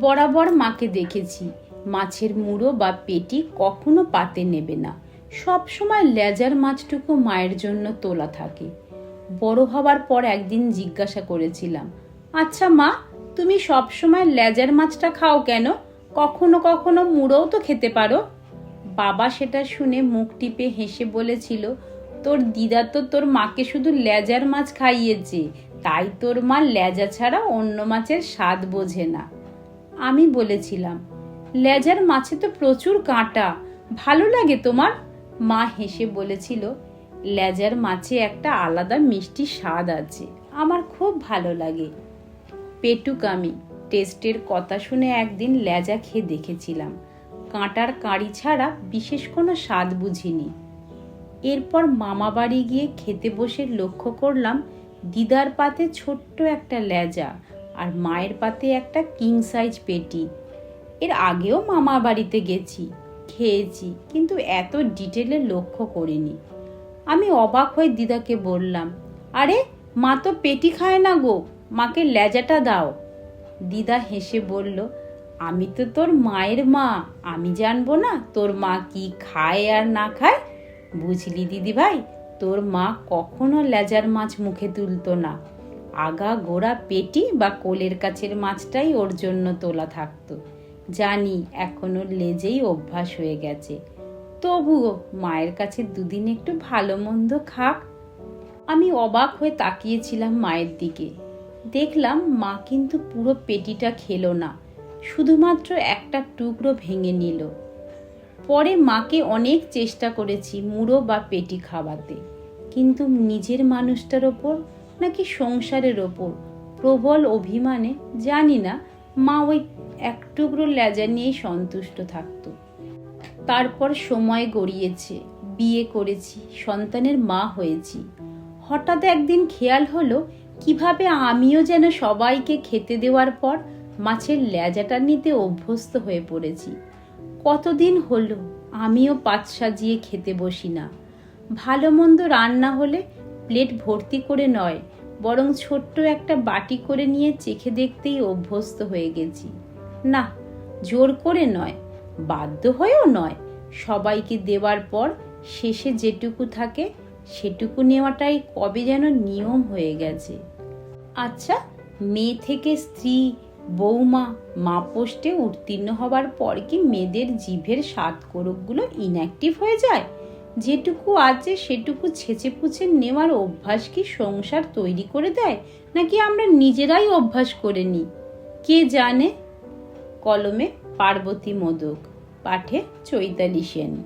বরাবর মাকে দেখেছি। মাছের মুড়ো বা পেটি কখনো পাতে নেবে না। সব সময় লেজার মাছটুকু মায়ের জন্য তোলা থাকে। বড় হবার পর একদিন জিজ্ঞাসা করেছিলাম আচ্ছা মা, তুমি সব সময় লেজার মাছটা খাও কেন? কখনো কখনো মুড়োও তো খেতে পারো? বাবা সেটা শুনে মুখ টিপে হেসে বলেছিল, তোর দিদা তো তোর মাকে শুধু লেজার মাছ খাইয়েছে। তাই তোর মা লেজা ছাড়া অন্য মাছের স্বাদ বোঝে না। আমি বলেছিলাম, লেজার মাছে তো প্রচুর কাঁটা, ভালো লাগে তোমার? মা হেসে বলেছিল, লেজার মাছে একটা আলাদা মিষ্টি স্বাদ আছে, আমার খুব ভালো লাগে। পেটুক আমি, টেস্টের কথা শুনে একদিন লেজা খেয়ে দেখেছিলাম। কাঁটার কাঁড়ি ছাড়া বিশেষ কোনো স্বাদ বুঝিনি। এরপর মামা বাড়ি গিয়ে খেতে বসে লক্ষ্য করলাম, দিদার পাতে ছোট্ট একটা লেজা আর মায়ের পাতে একটা কিং সাইজ পেটি। এর আগেও মামা বাড়িতে গেছি, খেয়েছি, কিন্তু এত ডিটেলে লক্ষ্য করিনি। আমি অবাক হয়ে দিদাকে বললাম, আরে, মা তো পেটি খায় না গো, মাকে লেজাটা দাও। দিদা হেসে বলল, আমি তো তোর মায়ের মা, আমি জানব না তোর মা কি খায় আর না খায়? বুঝলি দিদি ভাই তোর মা কখনো লেজার মাছ মুখে তুলতো না। আগা, গোড়া, পেটি বা কোলের কাছের মাছটাই ওর জন্য তোলা থাকতো। জানি, এখনও লেজেই অভ্যাস হয়ে গেছে। তবুও, মায়ের কাছে দুদিন একটু ভালো মন্দ খাক। আমি অবাক হয়ে তাকিয়েছিলাম মায়ের দিকে। দেখলাম মা কিন্তু পুরো পেটিটা খেলো না, শুধুমাত্র একটা টুকরো ভেঙে নিল। পরে মাকে অনেক চেষ্টা করেছি মুড়ো বা পেটি খাওয়াতে, কিন্তু নিজের মানুষটার ওপর নাকি সংসারের ওপর? প্রবল অভিমানে, জানি না, মা ওই এক টুকরো লেজা নিয়েই সন্তুষ্ট থাকতো। তারপর সময় গড়িয়েছে, বিয়ে করেছি, সন্তানের মা হয়েছি। হঠাৎ একদিন খেয়াল হলো, কীভাবে আমিও যেন সবাইকে খেতে দেওয়ার পর মাছের লেজাটা নিতে অভ্যস্ত হয়ে পড়েছি। কতদিন হলো, আমিও পাত সাজিয়ে খেতে বসি না। ভালো মন্দ রান্না হলে প্লেট ভর্তি করে নয়, বরং ছোট্ট একটা বাটি করে নিয়ে চেখে দেখতেই অভ্যস্ত হয়ে গেছি। না, জোর করে নয়, বাধ্য হয়েও নয়, সবাইকে দেওয়ার পর শেষে যেটুকু থাকে সেটুকু নেওয়াটাই কবে যেন নিয়ম হয়ে গেছে। আচ্ছা মেয়ে থেকে স্ত্রী বৌমা মা পোস্টে উত্তীর্ণ হবার পর কি মেয়েদের জিভের স্বাদ কোরকগুলো ইনঅ্যাক্টিভ হয়ে যায়? যেটুকু আছে সেটুকু ছেঁচে পুছে নেওয়ার অভ্যাস কি সংসার তৈরি করে দেয়, নাকি আমরা নিজেরাই অভ্যাস করে নিই? কে জানে? কলমে পার্বতী মোদক, পাঠে চৈতালি সেন।